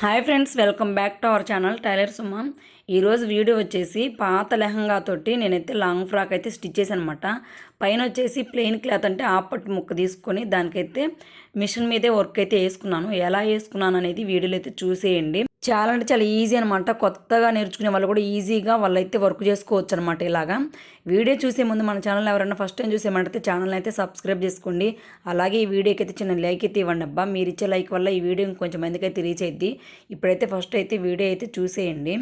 Hi friends welcome back to our channel tailor Suma. ఈరోజు video వచ్చేసి పాత లెహంగా తోటి నేనైతే లాంగ్ ఫ్రాక్ అయితే స్టిచ్ చేశాను అనమాట పైన వచ్చేసి ప్లెయిన్ క్లాత్ అంటే ఆపట్టు ముక్క తీసుకొని దానికైతే మిషన్ మీదే వర్క్ అయితే వేసుకున్నాను. ఎలా వేసుకున్నాను అనేది వీడియోలో అయితే చూసేయండి. చాలా అంటే చాలా ఈజీ అనమాట కొత్తగా నేర్చుకునే వాళ్ళు కూడా ఈజీగా వాళ్ళైతే వర్క్ చేసుకోవచ్చు అనమాట ఇలాగా. వీడియో చూసే ముందు మన ఛానల్ ఎవరైనా ఫస్ట్ టైం చూసేమంటే ఛానల్ అయితే సబ్స్క్రైబ్ చేసుకోండి. అలాగే ఈ వీడియోకి అయితే చిన్న లైక్ అయితే ఇవ్వండి అబ్బా. మీరు ఇచ్చే లైక్ వల్ల ఈ వీడియో ఇంకొంచెం మందికి అయితే రీచ్ అయింది ఇప్పుడైతే ఫస్ట్ అయితే వీడియో అయితే చూసేయండి.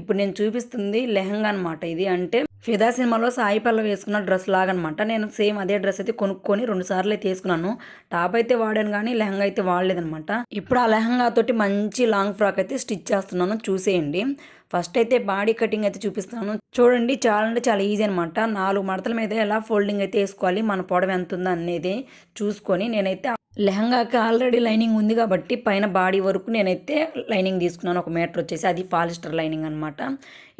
ఇప్పుడు నేను చూపిస్తుంది లెహంగా అనమాట ఇది. అంటే ఫిదా సినిమాలో సాయి పల్లవి వేసుకున్న డ్రెస్ లాగనమాట. నేను సేమ్ అదే డ్రెస్ అయితే కొనుక్కొని రెండు సార్లు అయితే వేసుకున్నాను. టాప్ అయితే వాడాను కానీ లెహంగా అయితే వాడలేదనమాట. ఇప్పుడు ఆ లెహంగా తోటి మంచి లాంగ్ ఫ్రాక్ అయితే స్టిచ్ చేస్తున్నాను. చూసేయండి. ఫస్ట్ అయితే బాడీ కటింగ్ అయితే చూపిస్తాను. చూడండి చాలా అంటే చాలా ఈజీ అనమాట నాలుగు మడతల మీద ఎలా ఫోల్డింగ్ అయితే వేసుకోవాలి మన పొడవ ఎంత ఉందో అనేది చూసుకొని నేనైతే లెహంగాకి ఆల్రెడీ లైనింగ్ ఉంది కాబట్టి పైన బాడీ వరకు నేనైతే లైనింగ్ తీసుకున్నాను. ఒక మీటర్ వచ్చేసి అది పాలిస్టర్ లైనింగ్ అనమాట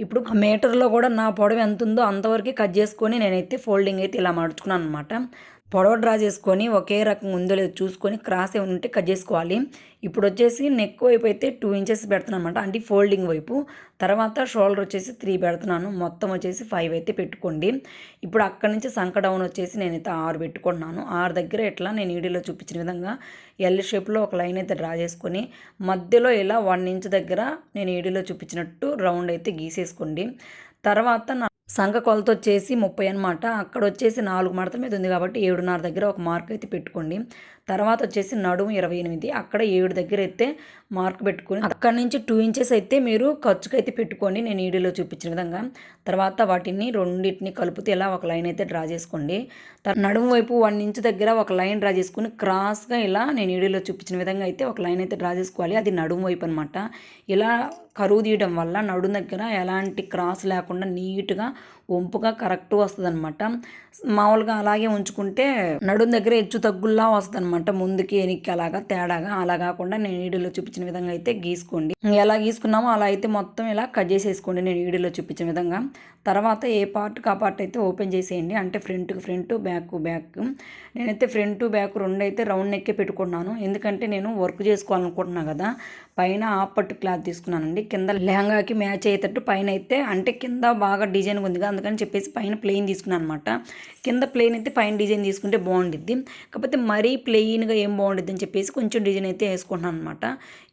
ఇప్పుడు ఆ మీటర్లో కూడా నా పొడవు ఎంత ఉందో అంతవరకు కట్ చేసుకొని నేనైతే ఫోల్డింగ్ అయితే ఇలా మడుచుకున్నాను అనమాట పొడవ డ్రా చేసుకొని ఒకే రకం ఉందో లేదో చూసుకొని క్రాస్ ఏమైనా ఉంటే కట్ చేసుకోవాలి. ఇప్పుడు వచ్చేసి నెక్ వైపు అయితే టూ ఇంచెస్ పెడుతున్నాను అనమాట అంటే ఫోల్డింగ్ వైపు. తర్వాత షోల్డర్ వచ్చేసి త్రీ పెడుతున్నాను. మొత్తం వచ్చేసి ఫైవ్ అయితే పెట్టుకోండి. ఇప్పుడు అక్కడి నుంచి సంక డౌన్ వచ్చేసి నేనైతే ఆరు పెట్టుకుంటున్నాను. ఆరు దగ్గర ఎట్లా నేను వీడియోలో చూపించిన విధంగా ఎల్ షేప్లో ఒక లైన్ అయితే డ్రా చేసుకొని మధ్యలో ఇలా వన్ ఇంచ్ దగ్గర నేను వీడియోలో చూపించినట్టు రౌండ్ అయితే గీసేసుకోండి. తర్వాత నా సంఘ కొలత వచ్చేసి ముప్పై అనమాట అక్కడ వచ్చేసి నాలుగు మడత మీద ఉంది కాబట్టి ఏడున్నర దగ్గర ఒక మార్క్ అయితే పెట్టుకోండి. తర్వాత వచ్చేసి నడుము ఇరవై ఎనిమిది. అక్కడ ఏడు దగ్గర అయితే మార్క్ పెట్టుకొని అక్కడ నుంచి టూ ఇంచెస్ అయితే మీరు ఖర్చుకైతే పెట్టుకోండి. నేను ఈడీలో చూపించిన విధంగా. తర్వాత వాటిని రెండింటిని కలుపుతూ ఇలా ఒక లైన్ అయితే డ్రా చేసుకోండి. నడుము వైపు వన్ ఇంచ్ దగ్గర ఒక లైన్ డ్రా చేసుకుని క్రాస్గా ఇలా నేను ఈడీలో చూపించిన విధంగా అయితే ఒక లైన్ అయితే డ్రా చేసుకోవాలి. అది నడుము వైపు అనమాట ఇలా కరువు తీయడం వల్ల నడుము దగ్గర ఎలాంటి క్రాస్ లేకుండా నీట్గా వంపుగా కరెక్ట్ వస్తుంది అనమాట మామూలుగా అలాగే ఉంచుకుంటే నడుం దగ్గర హెచ్చు తగ్గుల్లా వస్తుంది అనమాట ముందుకి వెనక్కి అలాగా తేడాగా అలా కాకుండా నేను వీడియోలో చూపించిన విధంగా అయితే గీసుకోండి. ఎలా గీసుకున్నామో అలా అయితే మొత్తం ఇలా కట్ చేసేసుకోండి నేను వీడియోలో చూపించిన విధంగా. తర్వాత ఏ పార్ట్ ఆ పార్ట్ అయితే ఓపెన్ చేసేయండి. అంటే ఫ్రంట్కి ఫ్రంట్ బ్యాక్ బ్యాక్. నేనైతే ఫ్రంట్ బ్యాక్ రెండు అయితే రౌండ్ నెక్కే పెట్టుకున్నాను. ఎందుకంటే నేను వర్క్ చేసుకోవాలనుకుంటున్నాను కదా. పైన ఆపట్టు క్లాత్ తీసుకున్నానండి. కింద లెహంగాకి మ్యాచ్ అయ్యేటట్టు పైన అయితే అంటే కింద బాగా డిజైన్ ఉందిగా అందుకని చెప్పేసి పైన ప్లెయిన్ తీసుకున్నాను అనమాట కింద ప్లెయిన్ అయితే పైన డిజైన్ తీసుకుంటే బాగుండిద్ది. కాకపోతే మరీ ప్లెయిన్గా ఏం బాగుండిద్ది అని చెప్పేసి కొంచెం డిజైన్ అయితే వేసుకుంటున్నాను అనమాట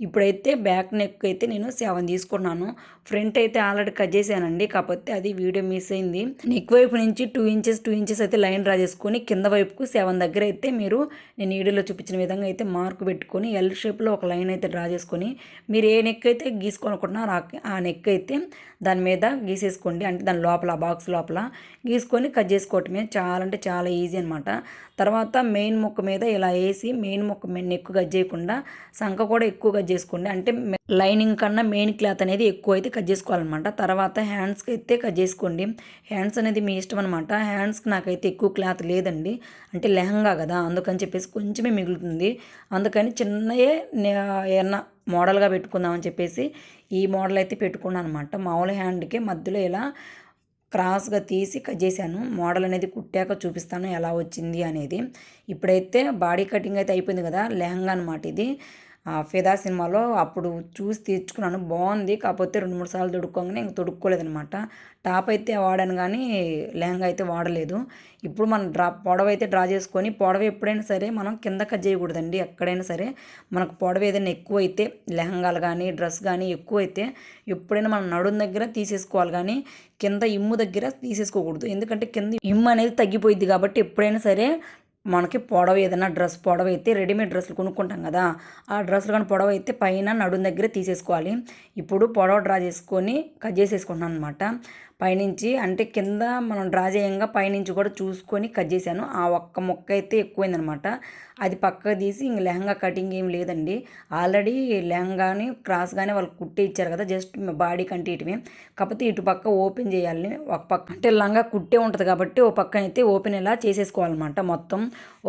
ఇప్పుడైతే బ్యాక్ నెక్ అయితే నేను సెవెన్ తీసుకున్నాను. ఫ్రంట్ అయితే ఆల్రెడీ కట్ చేశానండి కాకపోతే అది వీడియో మిస్ అయింది. నెక్ వైపు నుంచి టూ ఇంచెస్ టూ ఇంచెస్ అయితే లైన్ డ్రా చేసుకొని కింద వైపుకు సెవెన్ దగ్గర అయితే మీరు నేను వీడియోలో చూపించిన విధంగా అయితే మార్క్ పెట్టుకొని ఎల్ షేప్లో ఒక లైన్ అయితే డ్రా చేసుకొని మీరు ఏ నెక్ అయితే గీసుకోనుకుంటున్నారో ఆ నెక్ అయితే దాని మీద గీసేసుకోండి. అంటే దాని లోపల బాక్స్ లోపల గీసుకొని కట్ చేసుకోవటమే చాలా అంటే చాలా ఈజీ అనమాట తర్వాత మెయిన్ ముక్క మీద ఇలా వేసి మెయిన్ ముక్క నెక్ కట్ చేయకుండా సంఖ కూడా ఎక్కువ కట్ చేసుకోండి. అంటే లైనింగ్ కన్నా మెయిన్ క్లాత్ అనేది ఎక్కువ అయితే కట్ చేసుకోవాలన్నమాట. తర్వాత హ్యాండ్స్కి అయితే కట్ చేసుకోండి. హ్యాండ్స్ అనేది మీ ఇష్టం అనమాట హ్యాండ్స్కి నాకైతే ఎక్కువ క్లాత్ లేదండి. అంటే లెహంగా కదా అందుకని చెప్పేసి కొంచెమే మిగులుతుంది. అందుకని చిన్నయే ఏమన్నా మోడల్గా పెట్టుకుందామని చెప్పేసి ఈ మోడల్ అయితే పెట్టుకున్నాను అనమాట మామూలు హ్యాండ్కి మధ్యలో ఇలా క్రాస్గా తీసి కట్ చేశాను. మోడల్ అనేది కుట్టాక చూపిస్తాను ఎలా వచ్చింది అనేది. ఇప్పుడైతే బాడీ కటింగ్ అయితే అయిపోయింది కదా లెహంగా అనమాట ఇది. ఫిదా సినిమాలో అప్పుడు చూసి తెచ్చుకున్నాను బాగుంది. కాకపోతే రెండు మూడు సార్లు తొడుక్కోగానే ఇంక తొడుక్కోలేదనమాట టాప్ అయితే వాడాను కానీ లెహంగా అయితే వాడలేదు. ఇప్పుడు మనం డ్రా పొడవ అయితే డ్రా చేసుకొని పొడవ ఎప్పుడైనా సరే మనం కింద కట్ చేయకూడదండి. ఎక్కడైనా సరే మనకు పొడవ ఏదైనా ఎక్కువ అయితే లెహంగాలు కానీ డ్రెస్ కానీ ఎక్కువ అయితే ఎప్పుడైనా మనం నడుం దగ్గర తీసేసుకోవాలి కానీ కింద ఇమ్ము దగ్గర తీసేసుకోకూడదు. ఎందుకంటే కింద ఇమ్ము అనేది తగ్గిపోయింది కాబట్టి ఎప్పుడైనా సరే మనకి పొడవ ఏదైనా డ్రెస్ పొడవ అయితే రెడీమేడ్ డ్రెస్సులు కొనుక్కుంటాం కదా ఆ డ్రెస్సులు కానీ పొడవ అయితే పైన నడుం దగ్గర తీసేసుకోవాలి. ఇప్పుడు పొడవ డ్రా చేసుకొని కట్ చేసేసుకుంటున్నాను అనమాట పైనుంచి అంటే కింద మనం డ్రా చేయంగా పైనుంచి కూడా చూసుకొని కట్ చేశాను. ఆ ఒక్క మొక్క అయితే ఎక్కువైందనమాట. అది పక్కకు తీసి ఇంక లెహంగా కటింగ్ ఏం లేదండి. ఆల్రెడీ లెహంగాని క్రాస్ కానీ వాళ్ళు కుట్టి ఇచ్చారు కదా జస్ట్ బాడీ కంటే ఇటువే. కాకపోతే ఇటు పక్క ఓపెన్ చేయాలి. ఒక పక్క అంటే లంగా కుట్టే ఉంటుంది కాబట్టి ఓ పక్కన అయితే ఓపెన్ ఇలా చేసేసుకోవాలన్నమాట మొత్తం.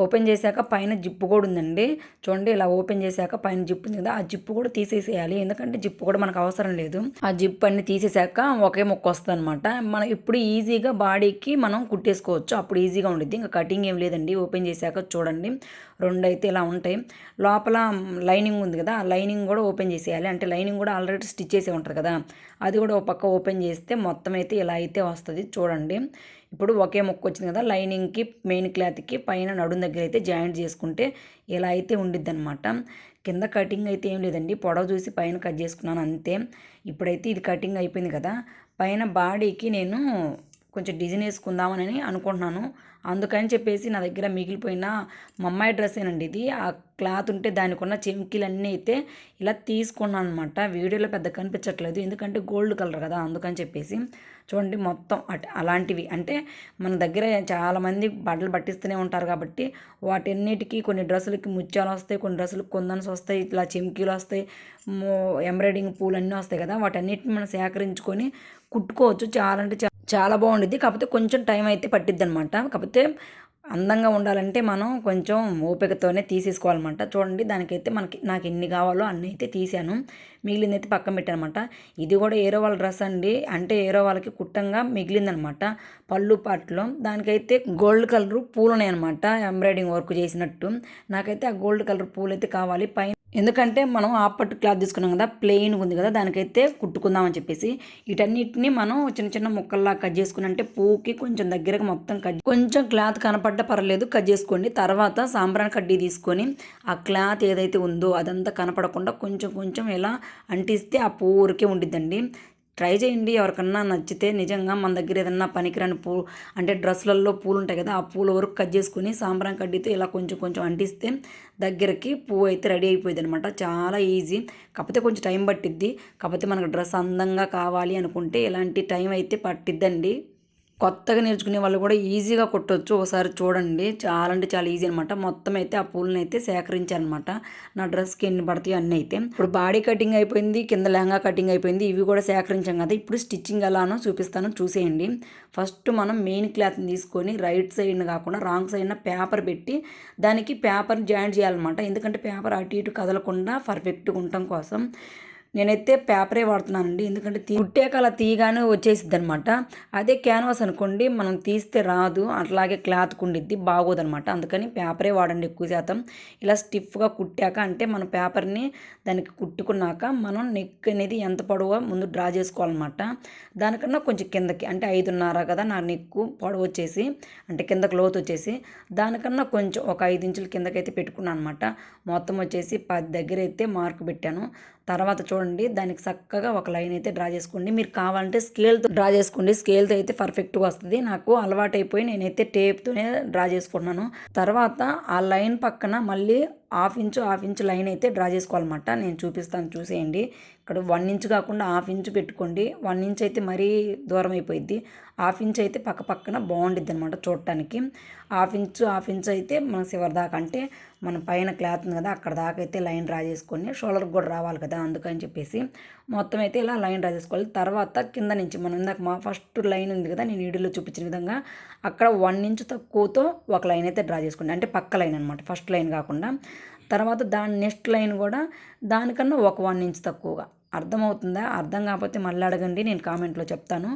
ఓపెన్ చేశాక పైన జిప్పు కూడా ఉందండి. చూడండి ఇలా ఓపెన్ చేశాక పైన జిప్పు ఉంది కదా ఆ జిప్పు కూడా తీసేసేయాలి. ఎందుకంటే జిప్పు కూడా మనకు అవసరం లేదు. ఆ జిప్పు అన్ని తీసేశాక ఒకే మొక్క వస్తుంది అనమాట అనమాట మనం ఇప్పుడు ఈజీగా బాడీకి మనం కుట్టేసుకోవచ్చు. అప్పుడు ఈజీగా ఉండిద్ది. ఇంకా కటింగ్ ఏం లేదండి. ఓపెన్ చేశాక చూడండి. రెండు అయితే ఇలా ఉంటాయి. లోపల లైనింగ్ ఉంది కదా. ఆ లైనింగ్ కూడా ఓపెన్ చేసేయాలి. అంటే లైనింగ్ కూడా ఆల్రెడీ స్టిచ్ చేసే ఉంటుంది కదా. అది కూడా ఒక పక్క ఓపెన్ చేస్తే మొత్తం అయితే ఇలా అయితే వస్తుంది. చూడండి. ఇప్పుడు ఒకే మొక్క వచ్చింది కదా. లైనింగ్కి మెయిన్ క్లాత్కి పైన నడుం దగ్గర అయితే జాయింట్ చేసుకుంటే ఇలా అయితే ఉండిద్ది అనమాట కింద కటింగ్ అయితే ఏం లేదండి. పొడవ చూసి పైన కట్ చేసుకున్నాను అంతే. ఇప్పుడైతే ఇది కటింగ్ అయిపోయింది కదా. పైన బాడీకి నేను కొంచెం డిజైన్ వేసుకుందామని అనుకుంటున్నాను. అందుకని చెప్పేసి నా దగ్గర మిగిలిపోయిన మమ్మాయి డ్రెస్సేనండి ఇది. ఆ క్లాత్ ఉంటే దానికి ఉన్న చెంకీలన్నీ అయితే ఇలా తీసుకున్నాను అనమాట వీడియోలో పెద్ద కనిపించట్లేదు. ఎందుకంటే గోల్డ్ కలర్ కదా అందుకని చెప్పేసి. చూడండి మొత్తం అట్ అలాంటివి. అంటే మన దగ్గర చాలామంది బట్టలు పట్టిస్తూనే ఉంటారు కాబట్టి వాటన్నిటికీ కొన్ని డ్రెస్సులకి ముత్యాలు వస్తాయి కొన్ని డ్రెస్సులకు కొందన్స్ వస్తాయి ఇట్లా చెమ్కీలు వస్తాయి ఎంబ్రాయిడింగ్ పూలు అన్నీ వస్తాయి కదా వాటన్నిటిని మనం సేకరించుకొని కుట్టుకోవచ్చు. చాలా అంటే చాలా బాగుండిద్ది. కాకపోతే కొంచెం టైం అయితే పట్టిద్ది అనమాట కాకపోతే అందంగా ఉండాలంటే మనం కొంచెం ఓపికతోనే తీసేసుకోవాలన్నమాట. చూడండి దానికైతే మనకి నాకు ఎన్ని కావాలో అన్నీ అయితే తీసాను. మిగిలింది అయితే పక్కన పెట్టానమాట. ఇది కూడా ఏరో వాళ్ళ డ్రెస్ అండి. అంటే ఏరో వాళ్ళకి కుట్టంగా మిగిలిందనమాట పళ్ళు పాటలో. దానికైతే గోల్డ్ కలర్ పూలు ఉన్నాయన్నమాట. ఎంబ్రాయిడింగ్ వర్క్ చేసినట్టు. నాకైతే ఆ గోల్డ్ కలర్ పూలు అయితే కావాలి. పైన ఎందుకంటే మనం ఆపట్టు క్లాత్ తీసుకున్నాం కదా ప్లెయిన్ ఉంది కదా దానికైతే కుట్టుకుందామని చెప్పేసి వీటన్నిటిని మనం చిన్న చిన్న ముక్కల్లా కట్ చేసుకుని అంటే పూకి కొంచెం దగ్గరగా మొత్తం కట్ కొంచెం క్లాత్ కనపడ్డ పర్లేదు కట్ చేసుకోండి. తర్వాత సాంబ్రాన్ కడ్డీ తీసుకొని ఆ క్లాత్ ఏదైతే ఉందో అదంతా కనపడకుండా కొంచెం కొంచెం ఇలా అంటిస్తే ఆ పూరికే ఊరికే ఉండిద్దండి. ట్రై చేయండి. ఎవరికన్నా నచ్చితే నిజంగా మన దగ్గర ఏదన్నా పనికిరాని పూ అంటే డ్రెస్సులలో పూలు ఉంటాయి కదా ఆ పూల వరకు కట్ చేసుకుని సాంబ్రాన్ కడ్డీతో ఇలా కొంచెం కొంచెం అంటిస్తే దగ్గరికి పువ్వు అయితే రెడీ అయిపోయింది అనమాట చాలా ఈజీ. కాకపోతే కొంచెం టైం పట్టిద్ది. కాకపోతే మనకు డ్రెస్ అందంగా కావాలి అనుకుంటే ఇలాంటి టైం అయితే పట్టిద్దండి. కొత్తగా నేర్చుకునే వాళ్ళు కూడా ఈజీగా కొట్టవచ్చు ఒకసారి చూడండి. చాలా అంటే చాలా ఈజీ అనమాట మొత్తం అయితే ఆ పూలను అయితే సేకరించారనమాట నా డ్రెస్కి ఎన్ని పడతాయి అన్నీ అయితే. ఇప్పుడు బాడీ కటింగ్ అయిపోయింది. కింద లెహంగా కటింగ్ అయిపోయింది. ఇవి కూడా సేకరించాం కదా. ఇప్పుడు స్టిచ్చింగ్ ఎలానో చూపిస్తాను. చూసేయండి. ఫస్ట్ మనం మెయిన్ క్లాత్ని తీసుకొని రైట్ సైడ్ని కాకుండా రాంగ్ సైడ్న పేపర్ పెట్టి దానికి పేపర్ జాయింట్ చేయాలన్నమాట. ఎందుకంటే పేపర్ అటు ఇటు కదలకుండా పర్ఫెక్ట్గా ఉండటం కోసం. నేనైతే పేపరే వాడుతున్నానండి. ఎందుకంటే తీ కుట్టాక అలా తీయగానే వచ్చేసిద్ది అనమాట అదే క్యాన్వాస్ అనుకోండి మనం తీస్తే రాదు అట్లాగే క్లాత్ కుండిద్ది బాగోదనమాట అందుకని పేపరే వాడండి ఎక్కువ శాతం. ఇలా స్టిఫ్గా కుట్టాక అంటే మన పేపర్ని దానికి కుట్టుకున్నాక మనం నెక్ అనేది ఎంత పొడవో ముందు డ్రా చేసుకోవాలన్నమాట. దానికన్నా కొంచెం కిందకి అంటే ఐదున్నర కదా నా నెక్కు పొడవు వచ్చేసి అంటే కిందకి లోతు వచ్చేసి దానికన్నా కొంచెం ఒక ఐదు ఇంచుల కిందకైతే పెట్టుకున్నాను అనమాట మొత్తం వచ్చేసి పది దగ్గర అయితే మార్క్ పెట్టాను. తర్వాత చూడండి దానికి చక్కగా ఒక లైన్ అయితే డ్రా చేసుకోండి. మీరు కావాలంటే స్కేల్తో డ్రా చేసుకోండి. స్కేల్తో అయితే పర్ఫెక్ట్గా వస్తుంది. నాకు అలవాటు అయిపోయి నేనైతే టేప్తోనే డ్రా చేసుకుంటున్నాను. తర్వాత ఆ లైన్ పక్కన మళ్ళీ half inch half inch line అయితే డ్రా చేసుకోవాలన్నమాట. నేను చూపిస్తాను చూసేయండి. ఇక్కడ వన్ ఇంచ్ కాకుండా హాఫ్ ఇంచు పెట్టుకోండి. వన్ ఇంచ్ అయితే మరీ దూరం అయిపోయింది హాఫ్ ఇంచ్ అయితే పక్క పక్కన బాగుండిద్ది అనమాట చూడటానికి. హాఫ్ ఇంచు హాఫ్ ఇంచ్ అయితే మన చివరి దాకా అంటే మన పైన క్లాత్ ఉంది కదా అక్కడ దాకా అయితే లైన్ డ్రా చేసుకొని షోల్డర్కి కూడా రావాలి కదా అందుకని చెప్పేసి మొత్తం అయితే ఇలా లైన్ డ్రా చేసుకోవాలి. తర్వాత కింద నుంచి మనం ఇందాక మా ఫస్ట్ లైన్ ఉంది కదా నేను వీడియోలో చూపించిన విధంగా అక్కడ వన్ ఇంచ్ తక్కువతో ఒక లైన్ అయితే డ్రా చేసుకోండి అంటే పక్క లైన్ అనమాట ఫస్ట్ లైన్ కాకుండా తర్వాత దాని నెక్స్ట్ లైన్ కూడా దానికన్నా ఒక వన్ ఇంచ్ తక్కువగా. అర్థమవుతుందా? అర్థం కాకపోతే మళ్ళీ అడగండి నేను కామెంట్లో చెప్తాను.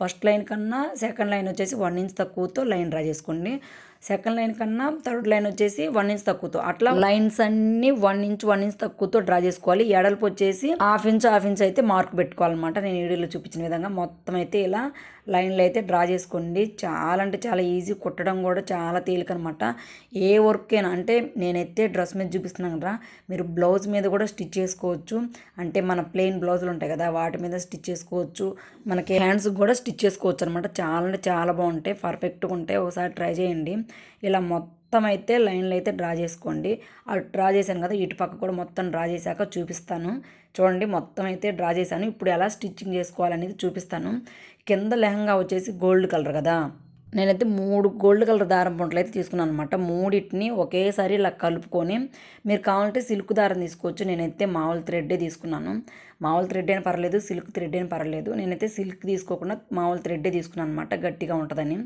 ఫస్ట్ లైన్ కన్నా సెకండ్ లైన్ వచ్చేసి వన్ ఇంచ్ తక్కువతో లైన్ డ్రా చేసుకోండి. సెకండ్ లైన్ కన్నా థర్డ్ లైన్ వచ్చేసి వన్ ఇంచ్ తక్కువతో. అట్లా లైన్స్ అన్ని వన్ ఇంచ్ వన్ ఇంచ్ తక్కువతో డ్రా చేసుకోవాలి. ఎడల్పు వచ్చేసి హాఫ్ ఇంచ్ హాఫ్ ఇంచ్ అయితే మార్క్ పెట్టుకోవాలన్నమాట. నేను వీడియోలో చూపించిన విధంగా మొత్తం అయితే ఇలా లైన్లు అయితే డ్రా చేసుకోండి. చాలా అంటే చాలా ఈజీ కుట్టడం కూడా చాలా తేలిక అనమాట ఏ వర్క్ అయినా అంటే నేనైతే డ్రెస్ మీద చూపిస్తున్నాను కదా మీరు బ్లౌజ్ మీద కూడా స్టిచ్ చేసుకోవచ్చు. అంటే మన ప్లెయిన్ బ్లౌజులు ఉంటాయి కదా వాటి మీద స్టిచ్ చేసుకోవచ్చు. మనకి హ్యాండ్స్కి కూడా స్టిచ్ చేసుకోవచ్చు అనమాట. చాలా అంటే చాలా బాగుంటాయి. పర్ఫెక్ట్గా ఉంటాయి. ఒకసారి ట్రై చేయండి. ఇలా మొత్తం అయితే లైన్లు అయితే డ్రా చేసుకోండి. అవి డ్రా చేశాను కదా ఇటు పక్క కూడా మొత్తం డ్రా చేశాక చూపిస్తాను. చూడండి మొత్తం అయితే డ్రా చేశాను. ఇప్పుడు ఎలా స్టిచ్చింగ్ చేసుకోవాలనేది చూపిస్తాను. కింద లెహంగా వచ్చేసి గోల్డ్ కలర్ కదా. నేనైతే మూడు గోల్డ్ కలర్ దారం పుంటలు అయితే తీసుకున్నాను అనమాట మూడింటిని ఒకేసారి ఇలా కలుపుకొని మీరు కావాలంటే సిల్క్ దారం తీసుకోవచ్చు. నేనైతే మామూలు థ్రెడ్డే తీసుకున్నాను. మామూలు థ్రెడ్ అయినా పర్లేదు సిల్క్ థ్రెడ్ అయినా పర్లేదు. నేనైతే సిల్క్ తీసుకోకుండా మామూలు థ్రెడ్డే తీసుకున్నాను అనమాట గట్టిగా ఉంటుందని.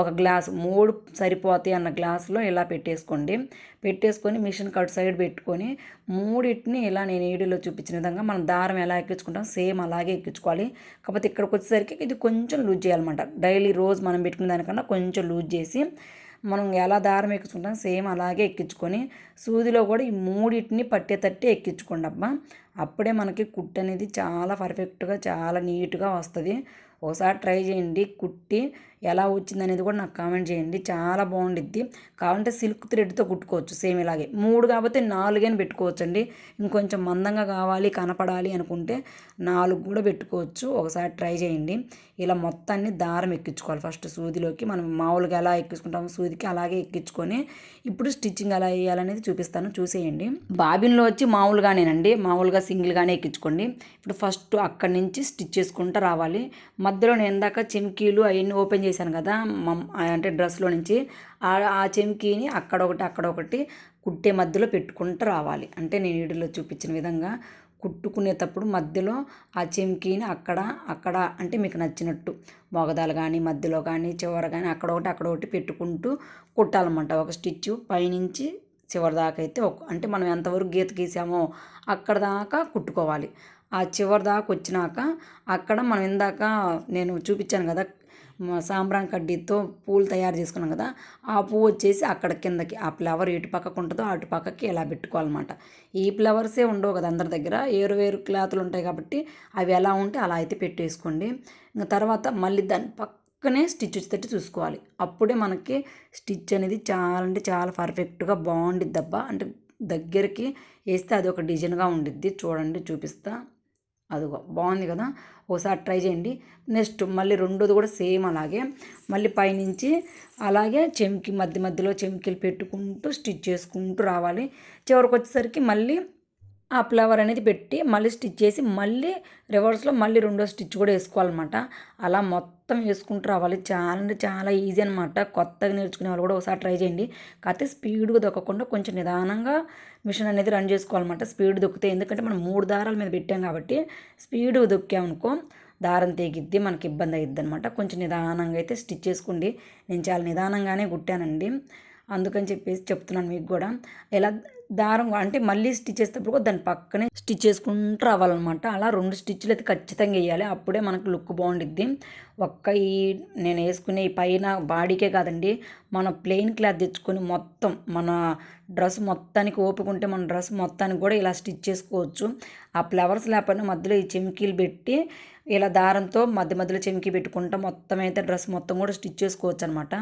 ఒక గ్లాస్ మూడు సరిపోతాయి అన్న గ్లాసులో ఇలా పెట్టేసుకోండి. పెట్టేసుకొని మిషన్ కట్ సైడ్ పెట్టుకొని మూడింటిని ఇలా నేను వీడియోలో చూపించిన విధంగా మనం దారం ఎలా ఎక్కించుకుంటాం సేమ్ అలాగే ఎక్కించుకోవాలి. కాకపోతే ఇక్కడికి వచ్చేసరికి ఇది కొంచెం లూజ్ చేయాలన్నమాట. డైలీ రోజు మనం పెట్టుకునే దానికన్నా కొంచెం లూజ్ చేసి మనం ఎలా దారం ఎక్కించుకుంటాం సేమ్ అలాగే ఎక్కించుకొని సూదిలో కూడా ఈ మూడింటిని పట్టేటట్టే ఎక్కించుకోండి అబ్బా. అప్పుడే మనకి కుట్టు అనేది చాలా పర్ఫెక్ట్గా చాలా నీట్గా వస్తుంది. ఒకసారి ట్రై చేయండి. కుట్టి ఎలా వచ్చింది అనేది కూడా నాకు కామెంట్ చేయండి. చాలా బాగుండిద్ది. కావాలంటే సిల్క్ థ్రెడ్తో కుట్టుకోవచ్చు. సేమ్ ఇలాగే. మూడు కాకపోతే నాలుగైనా పెట్టుకోవచ్చు అండి ఇంకొంచెం మందంగా కావాలి కనపడాలి అనుకుంటే నాలుగు కూడా పెట్టుకోవచ్చు. ఒకసారి ట్రై చేయండి. ఇలా మొత్తాన్ని దారం ఎక్కించుకోవాలి. ఫస్ట్ సూదిలోకి మనం మామూలుగా ఎలా ఎక్కించుకుంటాము సూదికి అలాగే ఎక్కించుకొని ఇప్పుడు స్టిచ్చింగ్ ఎలా వేయాలనేది చూపిస్తాను. చూసేయండి. బాబిన్లో వచ్చి మామూలుగానేనండి. మామూలుగా సింగిల్గానే ఎక్కించుకోండి. ఇప్పుడు ఫస్ట్ అక్కడి నుంచి స్టిచ్ చేసుకుంటూ రావాలి. మధ్యలో నేను ఇందాక చిమ్కీలు అవన్నీ ఓపెన్ చేశాను కదా మమ్ అంటే డ్రెస్లో నుంచి ఆ చెంకీని అక్కడ ఒకటి అక్కడ ఒకటి కుట్టే మధ్యలో పెట్టుకుంటూ రావాలి. అంటే నేను వీడియోలో చూపించిన విధంగా కుట్టుకునేటప్పుడు మధ్యలో ఆ చెంకీని అక్కడ అక్కడ అంటే మీకు నచ్చినట్టు మొగదాలు కానీ మధ్యలో కానీ చివర కానీ అక్కడ ఒకటి అక్కడ ఒకటి పెట్టుకుంటూ కుట్టాలన్నమాట. ఒక స్టిచ్ పైనుంచి చివరి దాకా అయితే ఒక అంటే మనం ఎంతవరకు గీత గీసామో అక్కడ దాకా కుట్టుకోవాలి. ఆ చివరి దాకా వచ్చినాక అక్కడ మనం ఇందాక నేను చూపించాను కదా సాంబ్రాన్ కడ్డీతో పూలు తయారు చేసుకున్నాం కదా ఆ పువ్వు వచ్చేసి అక్కడ కిందకి ఆ ఫ్లవర్ ఇటు పక్కకు ఉంటుందో అటు పక్కకి ఇలా పెట్టుకోవాలన్నమాట. ఈ ఫ్లవర్సే ఉండవు కదా అందరి దగ్గర వేరు వేరు క్లాతులు ఉంటాయి కాబట్టి అవి ఎలా ఉంటే అలా అయితే పెట్టేసుకోండి. ఇంకా తర్వాత మళ్ళీ దాని పక్కనే స్టిచ్ వచ్చేటట్టు చూసుకోవాలి. అప్పుడే మనకి స్టిచ్ అనేది చాలా అంటే చాలా పర్ఫెక్ట్గా బాగుండిద్దబ్బా. అంటే దగ్గరికి వేస్తే అది ఒక డిజైన్గా ఉండిద్ది. చూడండి చూపిస్తా. అదిగో బాగుంది కదా? ఒకసారి ట్రై చేయండి. నెక్స్ట్ మళ్ళీ రెండోది కూడా సేమ్ అలాగే. మళ్ళీ పైనుంచి అలాగే చెంకి మధ్య మధ్యలో చెంకిలు పెట్టుకుంటూ స్టిచ్ చేసుకుంటూ రావాలి. చివరికి వచ్చేసరికి మళ్ళీ ఆ ఫ్లవర్ అనేది పెట్టి మళ్ళీ స్టిచ్ చేసి మళ్ళీ రివర్స్లో మళ్ళీ రెండో స్టిచ్ కూడా వేసుకోవాలన్నమాట. అలా మొత్తం వేసుకుంటూ రావాలి. చాలా అంటే చాలా ఈజీ అనమాట కొత్తగా నేర్చుకునే వాళ్ళు కూడా ఒకసారి ట్రై చేయండి. కాకపోతే స్పీడ్గా దొక్కకుండా కొంచెం నిదానంగా మిషన్ అనేది రన్ చేసుకోవాలన్నమాట. స్పీడ్ దొక్కితే ఎందుకంటే మనం మూడు దారాల మీద పెట్టాం కాబట్టి స్పీడ్గా దొక్కామనుకో దారం తెగిద్ది మనకి ఇబ్బంది అయ్యిద్ది అనమాట కొంచెం నిదానంగా అయితే స్టిచ్ చేసుకోండి. నేను చాలా నిదానంగానే కుట్టానండి. అందుకని చెప్పేసి చెప్తున్నాను మీకు కూడా. ఎలా దారం అంటే మళ్ళీ స్టిచ్ చేసేటప్పుడు కూడా దాని పక్కనే స్టిచ్ చేసుకుంటూ రావాలన్నమాట. అలా రెండు స్టిచ్లు అయితే ఖచ్చితంగా వేయాలి. అప్పుడే మనకు లుక్ బాగుండిద్ది. ఒక్క ఈ నేను వేసుకునే ఈ పైన బాడీకే కాదండి మన ప్లెయిన్ క్లాత్ తెచ్చుకొని మొత్తం మన డ్రెస్ మొత్తానికి ఓపుకుంటే మన డ్రెస్ మొత్తానికి కూడా ఇలా స్టిచ్ చేసుకోవచ్చు. ఆ ఫ్లవర్స్ లేకపోయినా మధ్యలో ఈ చెమికీలు పెట్టి ఇలా దారంతో మధ్య మధ్యలో చెంకి పెట్టుకుంటా మొత్తం అయితే డ్రెస్ మొత్తం కూడా స్టిచ్ చేసుకోవచ్చు అనమాట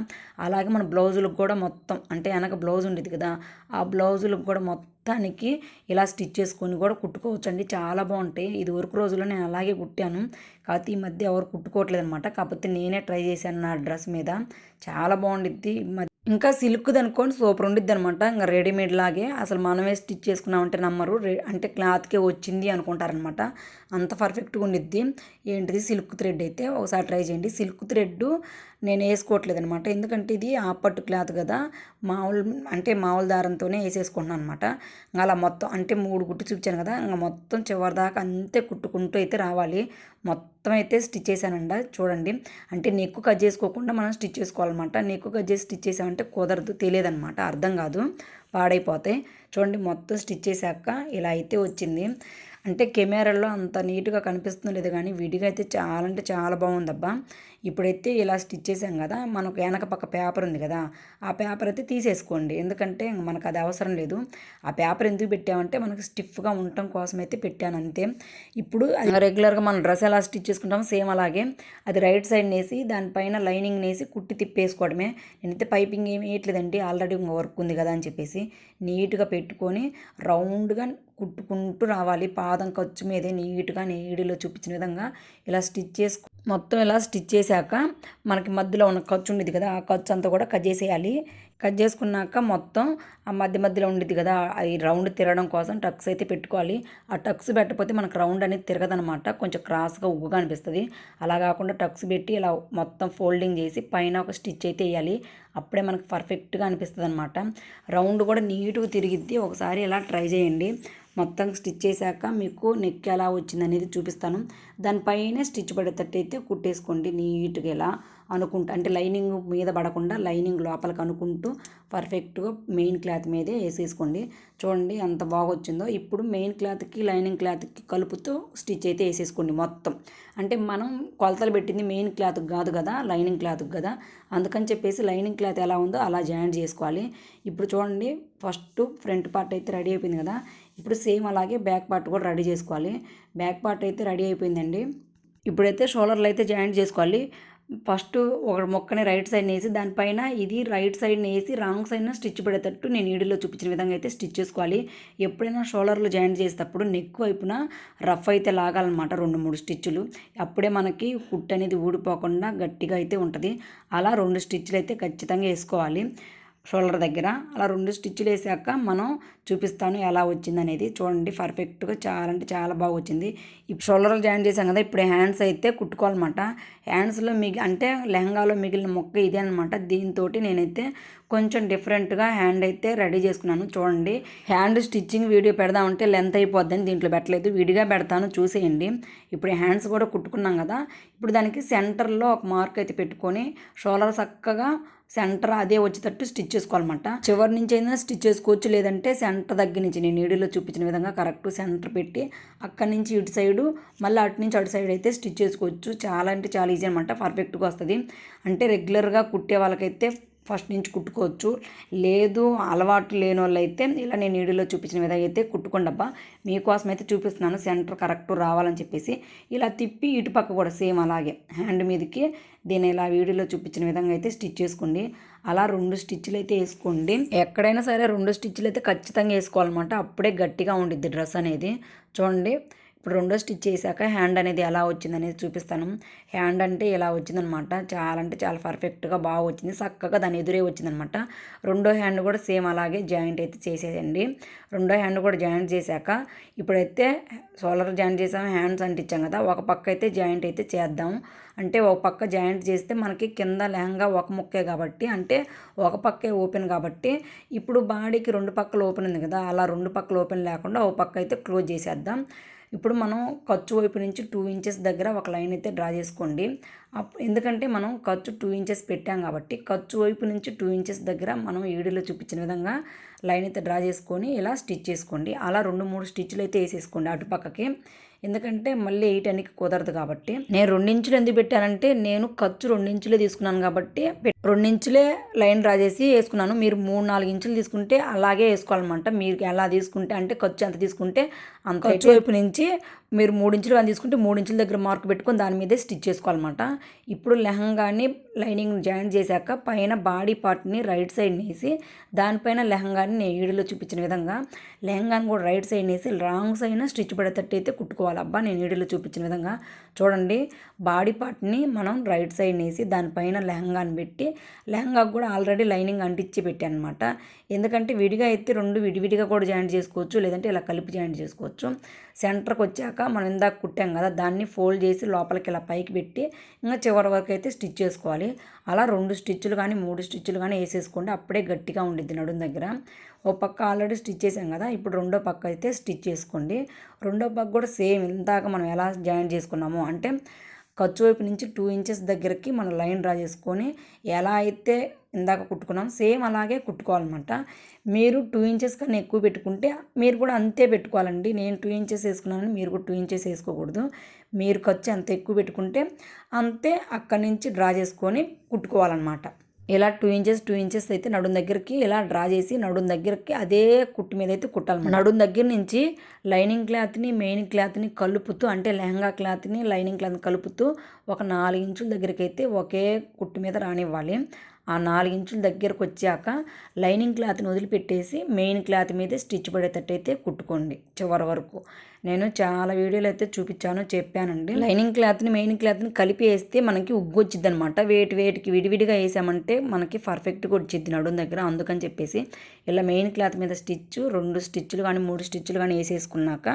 అలాగే మన బ్లౌజులకు కూడా మొత్తం అంటే వెనక బ్లౌజ్ ఉండేది కదా ఆ బ్లౌజులకు కూడా మొత్తానికి ఇలా స్టిచ్ చేసుకొని కూడా కుట్టుకోవచ్చు అండి చాలా బాగుంటాయి. ఇది వరకు రోజుల్లో నేను అలాగే కుట్టాను. కాకపోతే ఈ మధ్య ఎవరు కుట్టుకోవట్లేదు అనమాట కాకపోతే నేనే ట్రై చేశాను నా డ్రెస్ మీద. చాలా బాగుండిద్ది. ఇంకా సిల్క్ది అనుకోండి సూపర్ ఉండిద్ది అనమాట ఇంకా రెడీమేడ్ లాగే అసలు మనమే స్టిచ్ చేసుకున్నామంటే నమ్మరు. అంటే క్లాత్కే వచ్చింది అనుకుంటారనమాట. అంత పర్ఫెక్ట్గా ఉండిద్ది ఏంటిది? సిల్క్ థ్రెడ్ అయితే ఒకసారి ట్రై చేయండి. సిల్క్ థ్రెడ్ నేను వేసుకోవట్లేదు అనమాట ఎందుకంటే ఇది ఆపట్టు క్లాత్ కదా మామూలు అంటే మామూలు దారంతోనే వేసేసుకుంటున్నాను అనమాట అలా మొత్తం అంటే మూడు గుట్టు చూపించాను కదా ఇంకా మొత్తం చివరి దాకా అంతే కుట్టుకుంటూ అయితే రావాలి. మొత్తం అయితే స్టిచ్ చేశానండి చూడండి. అంటే నెక్కు కట్ చేసుకోకుండా మనం స్టిచ్ చేసుకోవాలన్నమాట. నెక్కు కట్ చేసి స్టిచ్ చేసామంటే కుదరదు తెలియదన్నమాట. అర్థం కాదు పాడైపోతాయి చూడండి మొత్తం స్టిచ్ చేశాక ఇలా అయితే వచ్చింది. అంటే కెమెరాలో అంత నీట్గా కనిపిస్తుంది లేదు కానీ విడిగా అయితే చాలా అంటే చాలా బాగుందబ్బా. ఇప్పుడైతే ఇలా స్టిచ్ చేసాం కదా మనకు వెనక పక్క పేపర్ ఉంది కదా ఆ పేపర్ అయితే తీసేసుకోండి. ఎందుకంటే మనకు అది అవసరం లేదు. ఆ పేపర్ ఎందుకు పెట్టామంటే మనకు స్టిఫ్గా ఉండటం కోసం అయితే పెట్టాను అంతే. ఇప్పుడు రెగ్యులర్గా మనం డ్రెస్ ఎలా స్టిచ్ చేసుకుంటామో సేమ్ అలాగే అది రైట్ సైడ్ నేసి దానిపైన లైనింగ్ నేసి కుట్టి తిప్పేసుకోవడమే. నేనైతే పైపింగ్ ఏమి వేయట్లేదండి ఆల్రెడీ వర్క్ ఉంది కదా అని చెప్పేసి. నీట్గా పెట్టుకొని రౌండ్గా కుట్టుకుంటూ రావాలి. పాదం ఖర్చు మీదే నీట్గా నీడిలో చూపించిన విధంగా ఇలా స్టిచ్ చేసుకు మొత్తం ఇలా స్టిచ్ చేశాక మనకి మధ్యలో ఉన్న ఖర్చు ఉండేది కదా ఆ ఖర్చు అంతా కూడా కట్ చేసేయాలి. కట్ చేసుకున్నాక మొత్తం ఆ మధ్య మధ్యలో ఉండేది కదా అది రౌండ్ తిరగడం కోసం టక్స్ అయితే పెట్టుకోవాలి. ఆ టక్స్ పెట్టకపోతే మనకు రౌండ్ అనేది తిరగదనమాట కొంచెం క్రాస్గా ఉగ్గుగా అనిపిస్తుంది. అలా కాకుండా టక్స్ పెట్టి ఇలా మొత్తం ఫోల్డింగ్ చేసి పైన ఒక స్టిచ్ అయితే వేయాలి. అప్పుడే మనకు పర్ఫెక్ట్గా అనిపిస్తుంది అనమాట రౌండ్ కూడా నీట్గా తిరిగిద్ది. ఒకసారి ఇలా ట్రై చేయండి. మొత్తం స్టిచ్ చేశాక మీకు నెక్ ఎలా వచ్చింది అనేది చూపిస్తాను. దానిపైనే స్టిచ్ పడేటట్టయితే కుట్టేసుకోండి నీట్గా ఎలా అనుకుంటూ అంటే లైనింగ్ మీద పడకుండా లైనింగ్ లోపలికి అనుకుంటూ పర్ఫెక్ట్గా మెయిన్ క్లాత్ మీదే వేసేసుకోండి. చూడండి ఎంత బాగా వచ్చిందో. ఇప్పుడు మెయిన్ క్లాత్కి లైనింగ్ క్లాత్కి కలుపుతూ స్టిచ్ అయితే వేసేసుకోండి మొత్తం. అంటే మనం కొలతలు పెట్టింది మెయిన్ క్లాత్ కాదు కదా లైనింగ్ క్లాత్కి కదా. అందుకని చెప్పేసి లైనింగ్ క్లాత్ ఎలా ఉందో అలా జాయింట్ చేసుకోవాలి. ఇప్పుడు చూడండి ఫస్ట్ ఫ్రంట్ పార్ట్ అయితే రెడీ అయిపోయింది కదా. ఇప్పుడు సేమ్ అలాగే బ్యాక్ పార్ట్ కూడా రెడీ చేసుకోవాలి. బ్యాక్ పార్ట్ అయితే రెడీ అయిపోయిందండి. ఇప్పుడైతే షోల్డర్లు అయితే జాయింట్ చేసుకోవాలి. ఫస్ట్ ఒక మొక్కని రైట్ సైడ్ వేసి దానిపైన ఇది రైట్ సైడ్ వేసి రాంగ్ సైడ్న స్టిచ్ పడేటట్టు నేను నీడిలో చూపించిన విధంగా అయితే స్టిచ్ చేసుకోవాలి. ఎప్పుడైనా షోల్డర్లు జాయింట్ చేసేటప్పుడు నెక్ వైపున రఫ్ అయితే లాగాలన్నమాట రెండు మూడు స్టిచ్లు అప్పుడే మనకి కుట్ అనేది ఊడిపోకుండా గట్టిగా అయితే ఉంటుంది. అలా రెండు స్టిచ్లు అయితే ఖచ్చితంగా వేసుకోవాలి. షోల్డర్ దగ్గర. అలా రెండు స్టిచ్లు వేసాక మనం చూపిస్తాను ఎలా వచ్చింది అనేది చూడండి పర్ఫెక్ట్గా చాలా అంటే చాలా బాగా వచ్చింది. ఇప్పుడు షోల్డర్లు జాయిన్ చేసాం కదా ఇప్పుడు హ్యాండ్స్ అయితే కుట్టుకోవాలన్నమాట. హ్యాండ్స్లో మిగి అంటే లెహంగాలో మిగిలిన మొక్క ఇదే అనమాట దీంతో నేనైతే కొంచెం డిఫరెంట్గా హ్యాండ్ అయితే రెడీ చేసుకున్నాను. చూడండి హ్యాండ్ స్టిచ్చింగ్ వీడియో పెడదామంటే లెంత్ అయిపోద్దని దీంట్లో పెట్టలేదు. విడిగా పెడతాను చూసేయండి. ఇప్పుడు హ్యాండ్స్ కూడా కుట్టుకున్నాం కదా ఇప్పుడు దానికి సెంటర్లో ఒక మార్క్ అయితే పెట్టుకొని షోల్డర్ చక్కగా సెంటర్ అదే వచ్చేటట్టు స్టిచ్ చేసుకోవాలన్నమాట. చివరి నుంచి అయినా స్టిచ్ చేసుకోవచ్చు లేదంటే సెంటర్ దగ్గర నుంచి నేను నీడిలో చూపించిన విధంగా కరెక్ట్ సెంటర్ పెట్టి అక్కడి నుంచి ఇటు సైడు మళ్ళీ అటు నుంచి అటు సైడ్ అయితే స్టిచ్ చేసుకోవచ్చు. చాలా అంటే చాలా ఈజీ అనమాట పర్ఫెక్ట్గా వస్తుంది. అంటే రెగ్యులర్గా కుట్టే వాళ్ళకైతే ఫస్ట్ నుంచి కుట్టుకోవచ్చు. లేదు అలవాటు లేని వాళ్ళు అయితే ఇలా నేను వీడియోలో చూపించిన విధంగా అయితే కుట్టుకోండి అబ్బా మీకోసం అయితే చూపిస్తున్నాను. సెంటర్ కరెక్ట్ రావాలని చెప్పేసి ఇలా తిప్పి ఇటుపక్క కూడా సేమ్ అలాగే హ్యాండ్ మీదకి దీన్ని ఇలా వీడియోలో చూపించిన విధంగా అయితే స్టిచ్ చేసుకోండి. అలా రెండు స్టిచ్లు అయితే వేసుకోండి. ఎక్కడైనా సరే రెండు స్టిచ్లు అయితే ఖచ్చితంగా వేసుకోవాలన్నమాట. అప్పుడే గట్టిగా ఉండిద్ది డ్రెస్ అనేది. చూడండి. ఇప్పుడు రెండో స్టిచ్ చేశాక హ్యాండ్ అనేది ఎలా వచ్చింది అనేది చూపిస్తాను. హ్యాండ్ అంటే ఇలా వచ్చిందనమాట. చాలా అంటే చాలా పర్ఫెక్ట్గా బాగా వచ్చింది. చక్కగా దాని ఎదురే వచ్చిందనమాట. రెండో హ్యాండ్ కూడా సేమ్ అలాగే జాయింట్ అయితే చేసేయండి. రెండో హ్యాండ్ కూడా జాయింట్ చేశాక ఇప్పుడైతే సోలర్ జాయింట్ చేసాము హ్యాండ్స్ అంటించాం కదా ఒక పక్క అయితే జాయింట్ అయితే చేద్దాం. అంటే ఒక పక్క జాయింట్ చేస్తే మనకి కింద లెహంగా ఒక ముక్కే కాబట్టి అంటే ఒక పక్కే ఓపెన్ కాబట్టి ఇప్పుడు బాడీకి రెండు పక్కలు ఓపెన్ ఉంది కదా అలా రెండు పక్కలు ఓపెన్ లేకుండా ఒక పక్క అయితే క్లోజ్ చేసేద్దాం. ఇప్పుడు మనం ఖర్చు వైపు నుంచి టూ ఇంచెస్ దగ్గర ఒక లైన్ అయితే డ్రా చేసుకోండి. ఎందుకంటే మనం ఖర్చు టూ ఇంచెస్ పెట్టాం కాబట్టి ఖర్చు వైపు నుంచి టూ ఇంచెస్ దగ్గర మనం ఏడులో చూపించిన విధంగా లైన్ అయితే డ్రా చేసుకొని ఇలా స్టిచ్ చేసుకోండి. అలా రెండు మూడు స్టిచ్లు అయితే వేసేసుకోండి అటుపక్కకి. ఎందుకంటే మళ్ళీ వేయటానికి కుదరదు కాబట్టి. నేను రెండించులు ఎందుకు పెట్టానంటే నేను ఖర్చు రెండించులే తీసుకున్నాను కాబట్టి రెండించులే లైన్ డ్రా చేసి వేసుకున్నాను. మీరు మూడు నాలుగు ఇంచులు తీసుకుంటే అలాగే వేసుకోవాలన్నమాట. మీరు ఎలా తీసుకుంటే అంటే ఖర్చు ఎంత తీసుకుంటే అంత ఖర్చు వైపు నుంచి మీరు మూడు ఇంచులు కానీ తీసుకుంటే మూడు ఇంచుల దగ్గర మార్క్ పెట్టుకొని దాని మీదే స్టిచ్ చేసుకోవాలన్నమాట. ఇప్పుడు లెహంగాని లైనింగ్ జాయిన్ చేశాక పైన బాడీ పార్ట్ని రైట్ సైడ్ వేసి దానిపైన లెహంగాని నేను ఈడులో చూపించిన విధంగా లెహంగాని కూడా రైట్ సైడ్ వేసి రాంగ్ సైడ్ స్టిచ్ పడేటట్టు అయితే కుట్టుకోవాలి. అబ్బా నేను ఈడులో చూపించిన విధంగా. చూడండి బాడీ పార్ట్ని మనం రైట్ సైడ్ వేసి దానిపైన లెహంగాని పెట్టి లెహంగాకు కూడా ఆల్రెడీ లైనింగ్ అంటించి పెట్టాను అనమాట ఎందుకంటే విడిగా అయితే రెండు విడివిడిగా కూడా జాయింట్ చేసుకోవచ్చు లేదంటే ఇలా కలిపి జాయింట్ చేసుకోవచ్చు. సెంటర్కి వచ్చాక మనం ఇందాక కుట్టాం కదా దాన్ని ఫోల్డ్ చేసి లోపలికి ఇలా పైకి పెట్టి ఇంకా చివరి వరకు అయితే స్టిచ్ చేసుకోవాలి. అలా రెండు స్టిచ్లు కానీ మూడు స్టిచ్లు కానీ వేసేసుకోండి. అప్పుడే గట్టిగా ఉండిద్ది నడుం దగ్గర. ఓ పక్క ఆల్రెడీ స్టిచ్ చేసాం కదా ఇప్పుడు రెండో పక్క అయితే స్టిచ్ చేసుకోండి. రెండో పక్క కూడా సేమ్ ఇందాక మనం ఎలా జాయిన్ చేసుకున్నామో అంటే ఖర్చు వైపు నుంచి టూ ఇంచెస్ దగ్గరికి మనం లైన్ డ్రా చేసుకొని ఎలా అయితే ఇందాక కుట్టుకున్నాం సేమ్ అలాగే కుట్టుకోవాలన్నమాట. మీరు టూ ఇంచెస్ కన్నా ఎక్కువ పెట్టుకుంటే మీరు కూడా అంతే పెట్టుకోవాలండి. నేను టూ ఇంచెస్ వేసుకున్నాను మీరు కూడా టూ ఇంచెస్ వేసుకోకూడదు. మీరు ఖర్చు ఎంత ఎక్కువ పెట్టుకుంటే అంతే అక్కడి నుంచి డ్రా చేసుకొని కుట్టుకోవాలన్నమాట. ఇలా టూ ఇంచెస్ టూ ఇంచెస్ అయితే నడుం దగ్గరికి ఇలా డ్రా చేసి నడుం దగ్గరికి అదే కుట్టు మీద అయితే కుట్టాలి నడుం దగ్గర నుంచి లైనింగ్ క్లాత్ని మెయిన్ క్లాత్ని కలుపుతూ అంటే లెహంగా క్లాత్ని లైనింగ్ క్లాత్ని కలుపుతూ ఒక నాలుగు ఇంచుల దగ్గరికి అయితే ఒకే కుట్టు మీద రానివ్వాలి. ఆ నాలుగించుల దగ్గరకు వచ్చాక లైనింగ్ క్లాత్ని వదిలిపెట్టేసి మెయిన్ క్లాత్ మీదే స్టిచ్ పడేటట్టయితే కుట్టుకోండి చివరి వరకు. నేను చాలా వీడియోలు అయితే చూపించాను చెప్పానండి. లైనింగ్ క్లాత్ని మెయిన్ క్లాత్ని కలిపి వేస్తే మనకి ఉగ్గు వచ్చింది అనమాట వేటి వేటికి విడివిడిగా వేసామంటే మనకి పర్ఫెక్ట్గా వచ్చింది నడుం దగ్గర. అందుకని చెప్పేసి ఇలా మెయిన్ క్లాత్ మీద స్టిచ్ రెండు స్టిచ్లు కానీ మూడు స్టిచ్లు కానీ వేసేసుకున్నాక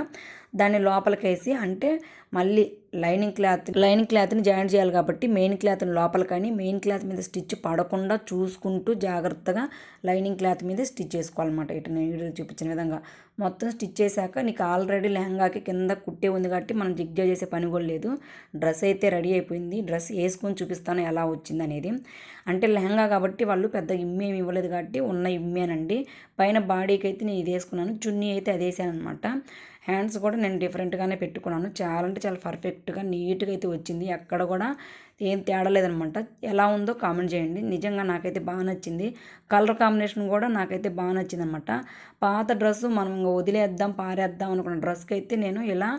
దాన్ని లోపలికేసి అంటే మళ్ళీ లైనింగ్ క్లాత్ లైనింగ్ క్లాత్ని జాయింట్ చేయాలి కాబట్టి మెయిన్ క్లాత్ని లోపల కానీ మెయిన్ క్లాత్ మీద స్టిచ్ పడకుండా చూసుకుంటూ జాగ్రత్తగా లైనింగ్ క్లాత్ మీద స్టిచ్ చేసుకోవాలన్నమాట. ఇటు నేను వీడియో చూపించిన విధంగా. మొత్తం స్టిచ్ చేశాక నీకు ఆల్రెడీ లెహంగాకి కింద కుట్టే ఉంది కాబట్టి మనం జిగ్జా చేసే పని కూడా లేదు. డ్రెస్ అయితే రెడీ అయిపోయింది. డ్రెస్ వేసుకొని చూపిస్తాను ఎలా వచ్చింది అనేది. అంటే లెహంగా కాబట్టి వాళ్ళు పెద్ద ఇమ్మి ఇవ్వలేదు కాబట్టి ఉన్న ఇమ్మేనండి పైన బాడీకి అయితే నేను ఇది వేసుకున్నాను. చున్నీ అయితే అది వేసాను అనమాట హ్యాండ్స్ కూడా నేను డిఫరెంట్గానే పెట్టుకున్నాను. చాలా అంటే చాలా పర్ఫెక్ట్గా నీట్గా అయితే వచ్చింది. ఎక్కడ కూడా ఏం తేడా లేదనమాట. ఎలా ఉందో కామెంట్ చేయండి. నిజంగా నాకైతే బాగా నచ్చింది. కలర్ కాంబినేషన్ కూడా నాకైతే బాగా నచ్చింది అనమాట పాత డ్రెస్సు మనం ఇంకా వదిలేద్దాం పారేద్దాం అనుకున్న డ్రెస్కి అయితే నేను ఇలా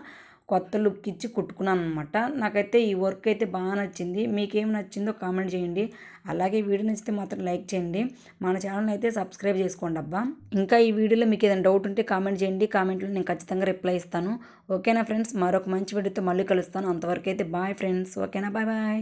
కొత్త లుక్ ఇచ్చి కుట్టుకున్నాను అనమాట నాకైతే ఈ వర్క్ అయితే బాగా నచ్చింది. మీకేం నచ్చిందో కామెంట్ చేయండి. అలాగే వీడియో నచ్చితే మాత్రం లైక్ చేయండి. మన ఛానల్ అయితే సబ్స్క్రైబ్ చేసుకోండి అబ్బా. ఇంకా ఈ వీడియోలో మీకు ఏదైనా డౌట్ ఉంటే కామెంట్ చేయండి. కామెంట్లో నేను ఖచ్చితంగా రిప్లై ఇస్తాను. ఓకేనా ఫ్రెండ్స్ మరొక మంచి వీడియోతో మళ్ళీ కలుస్తాను. అంతవరకు అయితే బాయ్ ఫ్రెండ్స్ ఓకేనా బాయ్ బాయ్